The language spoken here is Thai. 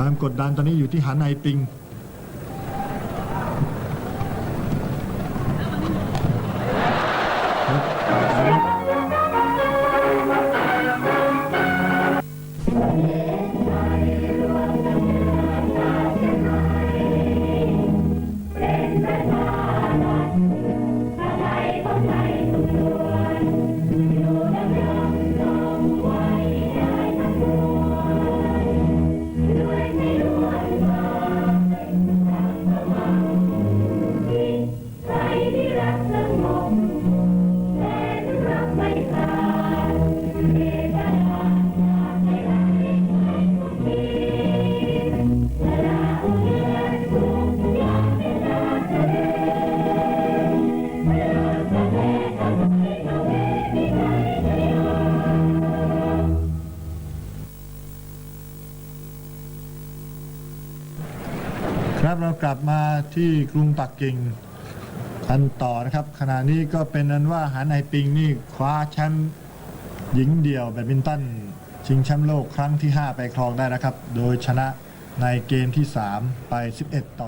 ความกดดันตอนนี้อยู่ที่หาไนปิง ครับเรากลับมาที่กรุงปักกิ่งกันต่อนะครับ ขณะนี้ก็เป็นนั้นว่าหาไอปิงนี่คว้าแชมป์หญิงเดี่ยวแบดมินตันชิงแชมป์โลกครั้งที่ 5 ไปครองได้นะครับ โดยชนะในเกมที่ 3 ไป 11 ต่อ